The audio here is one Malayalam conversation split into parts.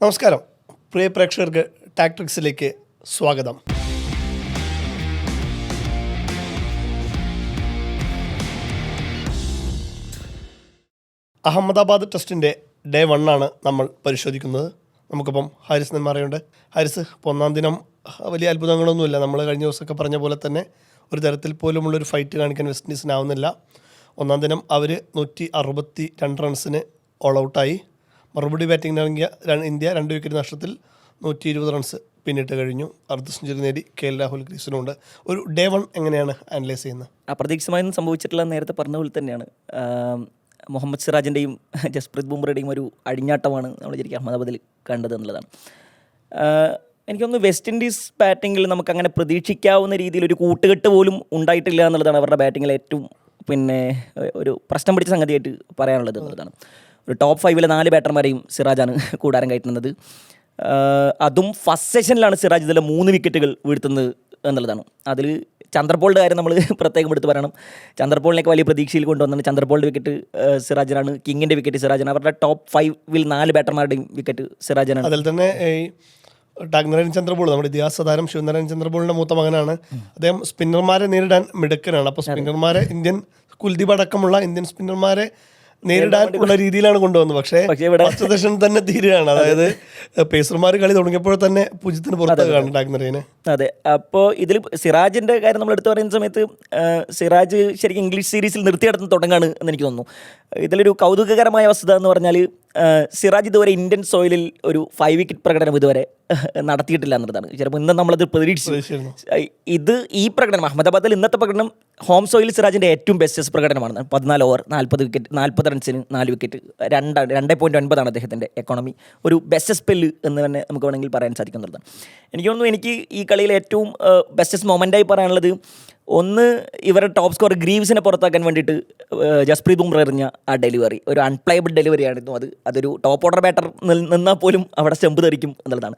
നമസ്കാരം. പ്രിയ പ്രേക്ഷകർക്ക് ടാക്ട്രിക്സിലേക്ക് സ്വാഗതം. അഹമ്മദാബാദ് ടെസ്റ്റിന്റെ ഡേ വണ്ണാണ് നമ്മൾ പരിശോധിക്കുന്നത്. നമുക്കിപ്പം ഹാരിസ് നെന്മാറയുണ്ട് ഹാരിസ് ഇപ്പോൾ ഒന്നാം ദിനം വലിയ അത്ഭുതങ്ങളൊന്നുമില്ല. നമ്മൾ കഴിഞ്ഞ ദിവസമൊക്കെ പറഞ്ഞ പോലെ തന്നെ ഒരു തരത്തിൽ പോലുമുള്ളൊരു ഫൈറ്റ് കാണിക്കാൻ വെസ്റ്റ് ഇൻഡീസിനാവുന്നില്ല ഒന്നാം ദിനം അവർ നൂറ്റി അറുപത്തി രണ്ട് റൺസിന് ഓൾ ഔട്ടായി മറുപടി ബാറ്റിംഗിന് ഇറങ്ങിയ ഇന്ത്യ രണ്ട് വിക്കറ്റ് നഷ്ടത്തിൽ നൂറ്റി ഇരുപത് റൺസ് പിന്നിട്ട് കഴിഞ്ഞു. അർദ്ധ സെഞ്ചുറി നേടി കെ എൽ രാഹുൽ ക്രീസിനുണ്ട് ഒരു ഡേ വൺ എങ്ങനെയാണ് അനലൈസ് ചെയ്യുന്നത്? അപ്രതീക്ഷിതമായൊന്നും സംഭവിച്ചിട്ടില്ല നേരത്തെ പറഞ്ഞ പോലെ തന്നെയാണ്. മുഹമ്മദ് സിറാജിന്റെയും ജസ്പ്രീത് ബുംറയുടെയും ഒരു അടിഞ്ഞാട്ടമാണ് നമ്മൾ ശരിക്കും അഹമ്മദാബാദിൽ കണ്ടത് എന്നുള്ളതാണ്. എനിക്കൊന്ന് വെസ്റ്റ് ഇൻഡീസ് ബാറ്റിങ്ങിൽ നമുക്ക് അങ്ങനെ പ്രതീക്ഷിക്കാവുന്ന രീതിയിൽ ഒരു കൂട്ടുകെട്ട് പോലും ഉണ്ടായിട്ടില്ല എന്നുള്ളതാണ് അവരുടെ ബാറ്റിങ്ങിൽ ഏറ്റവും പിന്നെ ഒരു പ്രശ്നം പിടിച്ച സംഗതിയായിട്ട് പറയാനുള്ളത് എന്നുള്ളതാണ്. ഒരു ടോപ്പ് ഫൈവിലെ നാല് ബാറ്റർമാരെയും സിറാജാണ് കൂടാരം കയറ്റുന്നത്. അതും ഫസ്റ്റ് സെഷനിലാണ് സിറാജ് ഇതിലെ മൂന്ന് വിക്കറ്റുകൾ വീഴ്ത്തുന്നത് എന്നുള്ളതാണ്. അതിൽ ചന്ദ്രപോളിന്റെ കാര്യം നമ്മൾ പ്രത്യേകം എടുത്ത് പറയണം. ചന്ദ്രപോളിനേക്ക് വലിയ പ്രതീക്ഷയിൽ കൊണ്ടുവന്നാണ് ചന്ദ്രപോളിന്റെ വിക്കറ്റ് സിറാജനാണ്. കിങ്ങിന്റെ വിക്കറ്റ് സിറാജനാണ് അവരുടെ ടോപ്പ് ഫൈവിൽ നാല് ബാറ്റർമാരുടെയും വിക്കറ്റ് സിറാജനാണ്. അതിൽ തന്നെ ടാഗ്നരൻ ചന്ദ്രബോൾ നമ്മുടെ ഇതിഹാസ താരം ശിവനരൻ ചന്ദ്രബോളിന്റെ മൂത്ത മകനാണ്. അദ്ദേഹം സ്പിന്നർമാരെ നേരിടാൻ മിടുക്കനാണ്. അപ്പോൾ സ്പിന്നർമാരെ ഇന്ത്യൻ കുൽദീപ് അടക്കമുള്ള ഇന്ത്യൻ സ്പിന്നർമാരെ നേരിടാൻ ഉള്ള രീതിയിലാണ് കൊണ്ടുവന്നത്. പക്ഷേ ഫസ്റ്റ് സെഷൻ തന്നെ തീരുകയാണ്. അതായത് പേസർമാർ കളി തുടങ്ങിയപ്പോൾ തന്നെ പൂജ്യത്തിന് പുറത്താകാണ് ടാഗ്നറേനെ അതെ. അപ്പോൾ ഇതിൽ സിറാജിന്റെ കാര്യം നമ്മൾ എടുത്തു പറയുന്ന സമയത്ത് സിറാജ് ശരിക്കും ഇംഗ്ലീഷ് സീരീസിൽ നിർത്തിയെടുത്ത് തുടങ്ങാണ് എന്ന് എനിക്ക് തോന്നുന്നു. ഇതിലൊരു കൗതുകകരമായ വസ്തുത എന്ന് പറഞ്ഞാൽ സിറാജ് ഇതുവരെ ഇന്ത്യൻ സോയിലിൽ ഒരു ഫൈവ് വിക്കറ്റ് പ്രകടനം ഇതുവരെ നടത്തിയിട്ടില്ല എന്നുള്ളതാണ്. ചിലപ്പോൾ ഇന്ന് നമ്മളത് പ്രതീക്ഷിച്ചു. ഇത് ഈ പ്രകടനം അഹമ്മദാബാദിൽ ഇന്നത്തെ പ്രകടനം ഹോം സോയിൽ സിറാജിന്റെ ഏറ്റവും ബെസ്റ്റസ് പ്രകടനമാണ്. പതിനാല് ഓവർ നാൽപ്പത് വിക്കറ്റ് നാൽപ്പത് റൺസിന് നാല് വിക്കറ്റ് രണ്ട് രണ്ട് പോയിന്റ് ഒൻപതാണ് അദ്ദേഹത്തിന്റെ എക്കോണമി ഒരു ബെസ്റ്റ് സ്പെല്ല് എന്ന് തന്നെ നമുക്ക് വേണമെങ്കിൽ പറയാൻ സാധിക്കുന്നുള്ളതാണ് എനിക്ക് തോന്നുന്നു എനിക്ക് ഈ കളിയിൽ ഏറ്റവും ബെസ്റ്റസ്റ്റ് മൊമെന്റായി പറയാനുള്ളത് ഒന്ന് ഇവരുടെ ടോപ്പ് സ്കോർ ഗ്രീവ്സിനെ പുറത്താക്കാൻ വേണ്ടിയിട്ട് ജസ്പ്രീത് ബുംറ എറിഞ്ഞ ആ ഡെലിവറി ഒരു അൺപ്ലേബിൾ ഡെലിവറി ആയിരുന്നു അത്. അതൊരു ടോപ്പ് ഓർഡർ ബാറ്റർ നിന്നാൽ പോലും അവിടെ സ്റ്റെമ്പ് ധരിക്കും എന്നുള്ളതാണ്.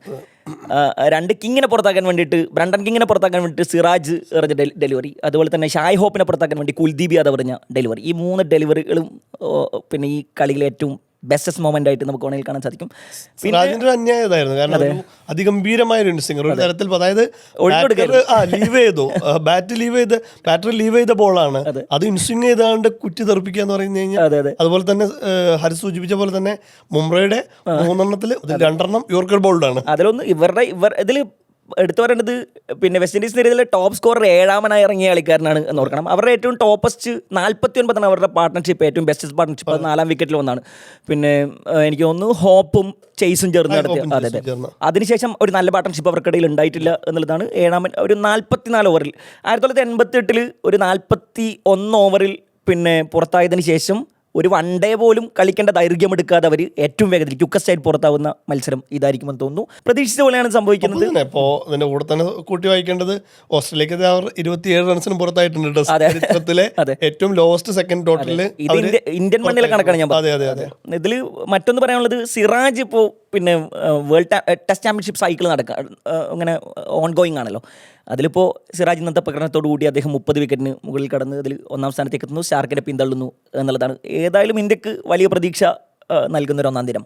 രണ്ട് കിങ്ങിനെ പുറത്താക്കാൻ വേണ്ടിയിട്ട് ബ്രണ്ടൻ കിങ്ങിനെ പുറത്താക്കാൻ വേണ്ടിയിട്ട് സിറാജ് എറിഞ്ഞ ഡെലിവറി അതുപോലെ തന്നെ ഷായ് ഹോപ്പിനെ പുറത്താക്കാൻ വേണ്ടി കുൽദീപ് യാദവ് എറിഞ്ഞ ഡെലിവറി ഈ മൂന്ന് ഡെലിവറികളും പിന്നെ ഈ കളിയിലെ ഏറ്റവും ബെസ്റ്റസ്റ്റ് മൊമെന്റ് ആയിട്ട് നമുക്ക് വേണമെങ്കിൽ കാണാൻ സാധിക്കും. രാജേന്ദ്രൻ അന്യായതായിരുന്നു കാരണം അതിഗംഭീരമായ ഒരു സിംഗർ ഒരു തരത്തിൽ അതായത് ലീവ് ചെയ്തു. ബാറ്റ് ലീവ് ചെയ്ത് ബാറ്റർ ലീവ് ചെയ്ത ബോളാണ് അത്. ഇൻസ്വിങ് ചെയ്താണ്ട് കുറ്റി തെറിപ്പിക്കുക എന്ന് പറഞ്ഞു കഴിഞ്ഞാൽ അതെ അതെ. അതുപോലെ തന്നെ ഹരി സൂചിപ്പിച്ച പോലെ തന്നെ മുംബ്രയുടെ മൂന്നെണ്ണത്തിൽ രണ്ടെണ്ണം യോർക്കർ ബോൾഡാണ് അതിലൊന്ന് ഇവരുടെ ഇവർ ഇതിൽ എടുത്തു പറയേണ്ടത് പിന്നെ വെസ്റ്റ് ഇൻഡീസ് നിരയിലെ ടോപ്പ് സ്കോറർ ഏഴാമനായി ഇറങ്ങിയ കളിക്കാരനാണ് എന്ന് ഓർക്കണം. അവരുടെ ഏറ്റവും ടോപ്പസ്റ്റ് നാൽപ്പത്തി ഒൻപതാണ് അവരുടെ പാർട്ട്ണർഷിപ്പ് ഏറ്റവും ബെസ്റ്റ് പാർട്ട്ണർഷിപ്പ് അത് നാലാം വിക്കറ്റിൽ ഒന്നാണ്. പിന്നെ എനിക്ക് തോന്നുന്നു ഹോപ്പും ചേസും ചേർന്ന് നടത്തിയ അതെ അതെ. അതിനുശേഷം ഒരു നല്ല പാർട്ട്ണർഷിപ്പ് അവർക്കിടയിൽ ഉണ്ടായിട്ടില്ല എന്നുള്ളതാണ് ഏഴാമൻ ഒരു നാൽപ്പത്തിനാല് ഓവറിൽ ആയിരത്തി തൊള്ളായിരത്തി എൺപത്തി എട്ടിൽ ഒരു നാൽപ്പത്തി ഒന്ന് ഓവറിൽ പിന്നെ പുറത്തായതിനു ശേഷം ഒരു വൺ ഡേ പോലും കളിക്കേണ്ട ദൈർഘ്യം എടുക്കാതെ അവർ ഏറ്റവും വേഗത്തിൽ ക്യുക്ക സ്റ്റൈൽ പുറത്താവുന്ന മത്സരം ഇതായിരിക്കുമെന്ന് തോന്നുന്നു. പ്രതീക്ഷിച്ച പോലെയാണ് സംഭവിക്കുന്നത്. ഇപ്പോ ഇതിന്റെ കൂടെ തന്നെ കൂട്ടി വായിക്കേണ്ടത് ഓസ്ട്രേലിയക്ക് അവർ ഇരുപത്തിയേഴ് റൺസിന് പുറത്തായിട്ടുണ്ട്. ചരിത്രത്തിലെ ഏറ്റവും ലോവസ്റ്റ് സെക്കൻഡ് ടോട്ടലിൽ ഇന്ത്യൻ മണ്ണിലെ കണക്കാണ് ഞാൻ അതെ അതെ അതെ. ഇതിൽ മറ്റൊന്ന് പറയാനുള്ളത് സിറാജ് ഇപ്പോൾ പിന്നെ വേൾഡ് ടെസ്റ്റ് ചാമ്പ്യൻഷിപ്പ് സൈക്കിൾ നടക്കുക അങ്ങനെ ഓൺ ഗോയിങ് ആണല്ലോ. അതിലിപ്പോൾ സിറാജ് ഇന്നത്തെ പ്രകടനത്തോടു കൂടി അദ്ദേഹം മുപ്പത് വിക്കറ്റിന് മുകളിൽ കടന്ന് അതിൽ ഒന്നാം സ്ഥാനത്തേക്ക് എത്തുന്നു. ഷാർക്കിനെ പിന്തള്ളുന്നു എന്നുള്ളതാണ്. ഏതായാലും ഇന്ത്യയ്ക്ക് വലിയ പ്രതീക്ഷ നൽകുന്ന ഒരു ഒന്നാം ദിനം.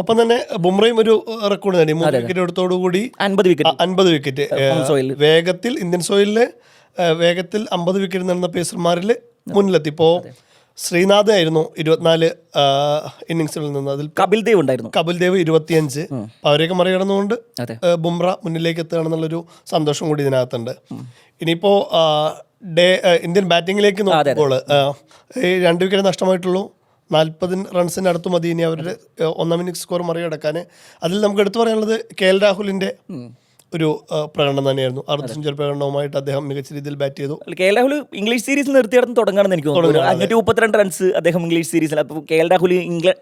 ഒപ്പം തന്നെ ബുംറയും ഒരു റെക്കോർഡ് നേടി മൂന്ന് വിക്കറ്റ് എടുത്തോടുകൂടി അൻപത് വിക്കറ്റ് അൻപത് വിക്കറ്റ്. വേഗത്തിൽ ഇന്ത്യൻ സോയിലിലെ വേഗത്തിൽ അമ്പത് വിക്കറ്റ് നടന്ന പേസർമാരിൽ മുന്നിലെത്തി. ഇപ്പോൾ ശ്രീനാഥ് ആയിരുന്നു ഇരുപത്തിനാല് ഇന്നിങ്സിൽ നിന്ന്. അതിൽ കപിൽ ദേവ് ഉണ്ടായിരുന്നു. കപിൽ ദേവ് ഇരുപത്തിയഞ്ച്. അവരെയൊക്കെ മറികടന്നുകൊണ്ട് ബുംറ മുന്നിലേക്ക് എത്തുകയാണെന്നുള്ളൊരു സന്തോഷം കൂടി ഇതിനകത്തുണ്ട്. ഇനിയിപ്പോ ഡേ ഇന്ത്യൻ ബാറ്റിംഗിലേക്ക് നോക്കുമ്പോൾ ഈ രണ്ട് വിക്കറ്റ് നഷ്ടമായിട്ടുള്ളൂ. നാൽപ്പത് റൺസിനടുത്ത് മതി. ഇനി അവരുടെ ഒന്നാം ഇന്നിങ്സ് സ്കോർ മറികടക്കാൻ. അതിൽ നമുക്ക് എടുത്തു പറയാനുള്ളത് കെ എൽ രാഹുലിന്റെ ഒരു പ്രകടനം തന്നെയായിരുന്നു. അർദ്ധ സെഞ്ചുറി പ്രകടനവുമായിട്ട് അദ്ദേഹം മികച്ച രീതിയിൽ ബാറ്റ് ചെയ്തു. K L Rahul English series നിർത്തിയിടത്ത് തുടങ്ങുകയാണെന്ന് എനിക്ക് തോന്നുന്നു. അഞ്ഞൂറ്റി മുപ്പത്തിരണ്ട് റൺസ് അദ്ദേഹം ഇംഗ്ലീഷ് സീരീസിൽ. അപ്പോൾ കെ എൽ രാഹുൽ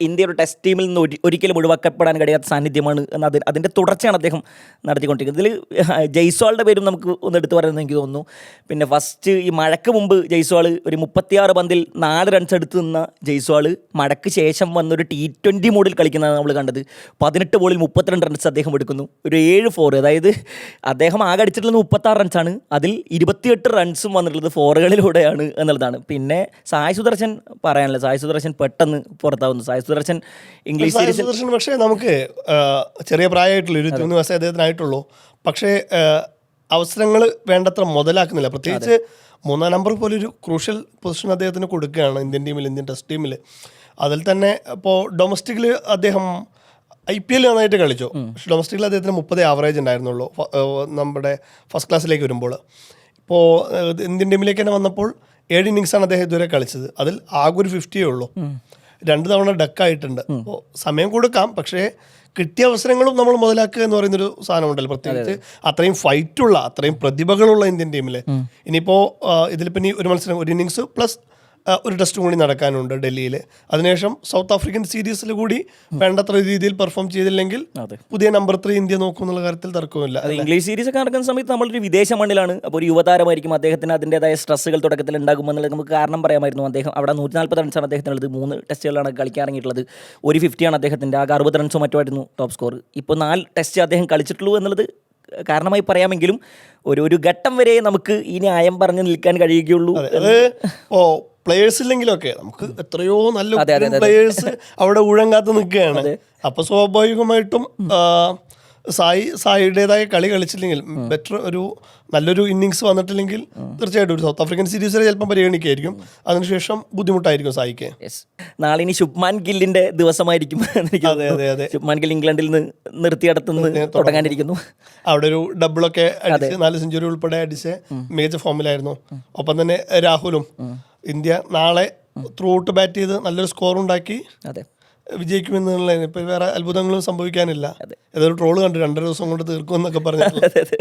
ഇന്ത്യയുടെ ടെസ്റ്റ് ടീമിൽ നിന്ന് ഒരിക്കലും ഒഴിവാക്കപ്പെടാൻ കഴിയാത്ത സാന്നിധ്യമാണ് എന്ന് അതിന് അതിന്റെ തുടർച്ചയാണ് അദ്ദേഹം നടത്തിക്കൊണ്ടിരിക്കുന്നത്. ഇതിൽ ജയ്സ്വാളിന്റെ പേരും നമുക്ക് ഒന്ന് എടുത്തു പറയുന്നത് എനിക്ക് തോന്നുന്നു. പിന്നെ ഫസ്റ്റ് ഈ മഴയ്ക്ക് മുമ്പ് ജയ്സ്വാൾ ഒരു മുപ്പത്തിയാറ് പന്തിൽ നാല് റൺസ് എടുത്ത് നിന്ന ജയ്സ്വാൾ മഴയ്ക്ക് ശേഷം വന്നൊരു ടി ട്വന്റി മോഡിൽ കളിക്കുന്നതാണ് നമ്മൾ കണ്ടത്. പതിനെട്ട് ബോളിൽ മുപ്പത്തിരണ്ട് റൺസ് അദ്ദേഹം എടുക്കുന്നു. ഒരു ഏഴ് ഫോർ അതായത് അദ്ദേഹം ആകെ അടിച്ചിട്ടുള്ളത് മുപ്പത്തി ആറ് റൺസാണ് അതിൽ ഇരുപത്തിയെട്ട് റൺസും വന്നിട്ടുള്ളത് ഫോറുകളിലൂടെയാണ് എന്നുള്ളതാണ്. പിന്നെ സായ് സുദർശൻ പറയാനല്ല? സായ് സുദർശൻ പെട്ടെന്ന് പുറത്താവുന്നു. സായ് സുദർശൻ ഇംഗ്ലീഷ് സായി സുദർശൻ പക്ഷേ നമുക്ക് ചെറിയ പ്രായമായിട്ടുള്ളൂ മൂന്ന് വയസ്സേ അദ്ദേഹത്തിനായിട്ടുള്ളൂ. പക്ഷേ അവസരങ്ങൾ വേണ്ടത്ര മുതലാക്കുന്നില്ല. പ്രത്യേകിച്ച് മൂന്നാം നമ്പർ പോലെ ഒരു ക്രൂഷ്യൽ പൊസിഷൻ അദ്ദേഹത്തിന് കൊടുക്കുകയാണ്. ഇന്ത്യൻ ടീമിൽ ഇന്ത്യൻ ടെസ്റ്റ് ടീമിൽ അതിൽ തന്നെ ഇപ്പോൾ ഡൊമസ്റ്റിക്കിൽ അദ്ദേഹം ഐ പി എൽ നന്നായിട്ട് കളിച്ചു. പക്ഷെ ഡൊമസ്റ്റിക്കിൽ അദ്ദേഹത്തിന് മുപ്പത് ആവറേജ് ഉണ്ടായിരുന്നുള്ളൂ. നമ്മുടെ ഫസ്റ്റ് ക്ലാസ്സിലേക്ക് വരുമ്പോൾ. ഇപ്പോൾ ഇന്ത്യൻ ടീമിലേക്ക് തന്നെ വന്നപ്പോൾ ഏഴ് ഇന്നിങ്സാണ് അദ്ദേഹം ഇതുവരെ കളിച്ചത്. അതിൽ ആകെ ഒരു ഫിഫ്റ്റിയേ ഉള്ളൂ. രണ്ട് തവണ ഡക്കായിട്ടുണ്ട് അപ്പോൾ സമയം കൊടുക്കാം. പക്ഷേ കിട്ടിയ അവസരങ്ങളും നമ്മൾ മുതലാക്കുക എന്ന് പറയുന്നൊരു സാധനമുണ്ടല്ലോ. പ്രത്യേകിച്ച് അത്രയും ഫൈറ്റുള്ള അത്രയും പ്രതിഭകളുള്ള ഇന്ത്യൻ ടീമിൽ ഇനിയിപ്പോൾ ഇതിലിപ്പോൾ ഇനി ഒരു മത്സരം. ഒരു ഇന്നിങ്സ് പ്ലസ് ഒരു ടെസ്റ്റ് കൂടി നടക്കാനുണ്ട് ഡൽഹിയിൽ അതിനുശേഷം സൗത്ത് ആഫ്രിക്കൻ സീരീസിൽ കൂടി വേണ്ടത്ര രീതിയിൽ പെർഫോം ചെയ്തില്ലെങ്കിൽ പുതിയ നമ്പർ ത്രീ ഇന്ത്യ നോക്കും എന്നുള്ള കാര്യത്തിൽ തർക്കമില്ല ഇംഗ്ലീഷ് സീരീസ് ഒക്കെ നടക്കുന്ന സമയത്ത് നമ്മളൊരു വിദേശ മണ്ണിലാണ്. അപ്പോൾ ഒരു യുവതാരമായിരിക്കും അദ്ദേഹത്തിന് അതിന്റെതായ സ്ട്രെസ്സുകൾ തുടക്കത്തിൽ ഉണ്ടാകുമെന്നുള്ളത് നമുക്ക് കാരണം പറയാമായിരുന്നു. അദ്ദേഹം അവിടെ നൂറ്റി നാൽപ്പത് റൺസാണ് അദ്ദേഹത്തിനുള്ളത്. മൂന്ന് ടെസ്റ്റുകളാണ് കളിക്കാൻ ഇറങ്ങിയിട്ടുള്ളത്. ഒരു ഫിഫ്റ്റിയാണ് അദ്ദേഹത്തിന്റെ. ആകെ അറുപത് റൺസോ മറ്റുമായിരുന്നു ടോപ്പ് സ്കോർ ഇപ്പോൾ നാല് ടെസ്റ്റ് അദ്ദേഹം കളിച്ചിട്ടുള്ളൂ എന്നുള്ളത് കാരണമായി പറയാമെങ്കിലും ഒരു ഒരു ഘട്ടം വരെ നമുക്ക് ഇനി ന്യായം പറഞ്ഞ് നിൽക്കാൻ കഴിയുകയുള്ളൂ ഓ പ്ലേയേഴ്സ് ഇല്ലെങ്കിലൊക്കെ നമുക്ക് എത്രയോ നല്ല. പ്ലേയേഴ്സ് അവിടെ ഊഴം നിൽക്കുകയാണ്. അപ്പൊ സ്വാഭാവികമായിട്ടും സായി സായിയുടേതായ കളി കളിച്ചില്ലെങ്കിൽ ബെറ്റർ ഒരു നല്ലൊരു ഇന്നിങ്സ് വന്നിട്ടില്ലെങ്കിൽ തീർച്ചയായിട്ടും ഒരു സൗത്ത് ആഫ്രിക്കൻ സീരീസിൽ ചിലപ്പം പരിഗണിക്കായിരിക്കും. അതിനുശേഷം ബുദ്ധിമുട്ടായിരിക്കും സായിക്ക്. നാളെ ഇനി ശുഭ്മാൻ ഗില്ലിന്റെ ദിവസമായിരിക്കും. അതെ അതെ അതെ. ശുഭ്മാൻ ഗിൽ ഇംഗ്ലണ്ടിൽ നിന്ന് നിർത്തിയിടത്തുനിന്ന് തുടങ്ങാനിരിക്കുന്നു. അവിടെ ഒരു ഡബിളൊക്കെ അടിച്ച് നാല് സെഞ്ചുറി ഉൾപ്പെടെ അടിച്ച് മികച്ച ഫോമിലായിരുന്നു ഒപ്പം തന്നെ രാഹുലും. ഇന്ത്യ നാളെ ത്രൂ ഔട്ട് ബാറ്റ് ചെയ്ത് നല്ലൊരു സ്കോർ ഉണ്ടാക്കി അതെ. വിജയിക്കുമെന്നുള്ള ഇപ്പൊ വേറെ അത്ഭുതങ്ങളും സംഭവിക്കാനില്ല. ഏതൊരു ട്രോൾ കണ്ടു രണ്ടര ദിവസം കൊണ്ട് തീർക്കും എന്നൊക്കെ പറഞ്ഞു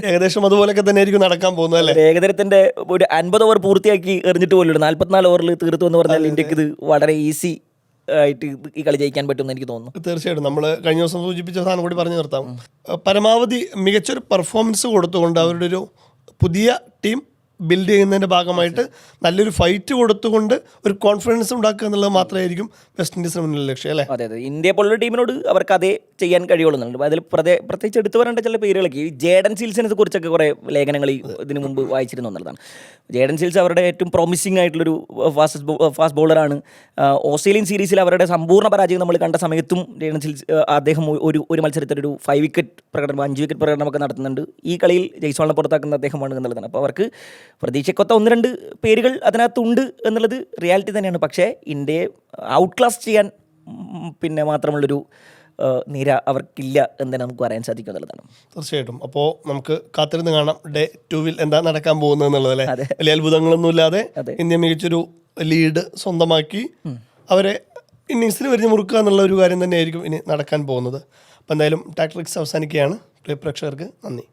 ഏകദേശം അതുപോലൊക്കെ തന്നെ ആയിരിക്കും നടക്കാൻ പോകുന്നത് അല്ലേ? ഏകദേശത്തിന്റെ ഒരു അൻപത് ഓവർ പൂർത്തിയാക്കി എറിഞ്ഞിട്ട് പോലും നാല്പത്തിനാല് ഓവറിൽ തീർത്തു എന്ന് പറഞ്ഞാൽ ഇന്ത്യയ്ക്ക് ഇത് വളരെ ഈസി ആയിട്ട് ഈ കളി ജയിക്കാൻ പറ്റുമെന്ന് എനിക്ക് തോന്നുന്നു. തീർച്ചയായിട്ടും. നമ്മൾ കഴിഞ്ഞ ദിവസം സൂചിപ്പിച്ച സാധനം കൂടി പറഞ്ഞു നിർത്താം. പരമാവധി മികച്ചൊരു പെർഫോമൻസ് കൊടുത്തുകൊണ്ട് അവരുടെ ഒരു പുതിയ ടീം ബിൽഡ് ചെയ്യുന്നതിന്റെ ഭാഗമായിട്ട് നല്ലൊരു ഫൈറ്റ് കൊടുത്തുകൊണ്ട് ഒരു കോൺഫിഡൻസ് ഉണ്ടാക്കുക എന്നുള്ളത് മാത്രമായിരിക്കും വെസ്റ്റ് ഇൻഡീസിന് മുന്നിലെ ലക്ഷ്യം അല്ലേ? അതെ അതെ. ഇന്ത്യ പോലുള്ള ടീമിനോട് അവർക്ക് അതേ ചെയ്യാൻ കഴിയുള്ളൂ അതിൽ പ്രത്യേക പ്രത്യേകിച്ച് എടുത്തു പറയേണ്ട ചില പേരുകളൊക്കെ ഈ ജേഡൻ സീൽസിനെ കുറിച്ചൊക്കെ കുറേ ലേഖനങ്ങൾ ഈ ഇതിനു മുമ്പ് വായിച്ചിരുന്നു എന്നുള്ളതാണ് ജേഡൻ സീൽസ് അവരുടെ ഏറ്റവും പ്രോമിസിംഗ് ആയിട്ടുള്ളൊരു ഫാസ്റ്റ് ഫാസ്റ്റ് ബോളറാണ് ഓസ്ട്രേലിയൻ സീരീസിൽ അവരുടെ സമ്പൂർണ പരാജയം നമ്മൾ കണ്ട സമയത്തും ജേഡൻ സീൽസ് അദ്ദേഹം ഒരു ഒരു മത്സരത്തിൽ ഒരു ഫൈവ് വിക്കറ്റ് പ്രകടനം അഞ്ച് വിക്കറ്റ് പ്രകടനമൊക്കെ നടത്തുന്നുണ്ട്. ഈ കളിയിൽ ജയ്സോളിനെ പുറത്താക്കുന്ന അദ്ദേഹമാണ് എന്നുള്ളതാണ്. അപ്പോൾ അവർക്ക് പ്രതീക്ഷക്കൊത്ത ഒന്ന് രണ്ട് പേരുകൾ അതിനകത്തുണ്ട് എന്നുള്ളത് റിയാലിറ്റി തന്നെയാണ്. പക്ഷേ ഇന്ത്യയെ ഔട്ട് ക്ലാസ് ചെയ്യാൻ പിന്നെ മാത്രമുള്ളൊരു നിര അവർക്കില്ല എന്ന് തന്നെ നമുക്ക് പറയാൻ സാധിക്കും എന്നുള്ളതാണ്. തീർച്ചയായിട്ടും. അപ്പോൾ നമുക്ക് കാത്തിരുന്ന് കാണാം. ഡേ ടൂവിൽ എന്താ നടക്കാൻ പോകുന്നത് എന്നുള്ളത് അല്ലേ? വലിയ അത്ഭുതങ്ങളൊന്നും ഇല്ലാതെ. ഇന്ത്യ മികച്ചൊരു ലീഡ് സ്വന്തമാക്കി അവരെ ഇന്നിങ്സിന് വരിഞ്ഞ് മുറുക്കുക എന്നുള്ള ഒരു കാര്യം തന്നെയായിരിക്കും ഇനി നടക്കാൻ പോകുന്നത്. അപ്പോൾ എന്തായാലും ടാക്ട്രിക്സ് അവസാനിക്കുകയാണ്. പ്രിയ പ്രേക്ഷകർക്ക് നന്ദി.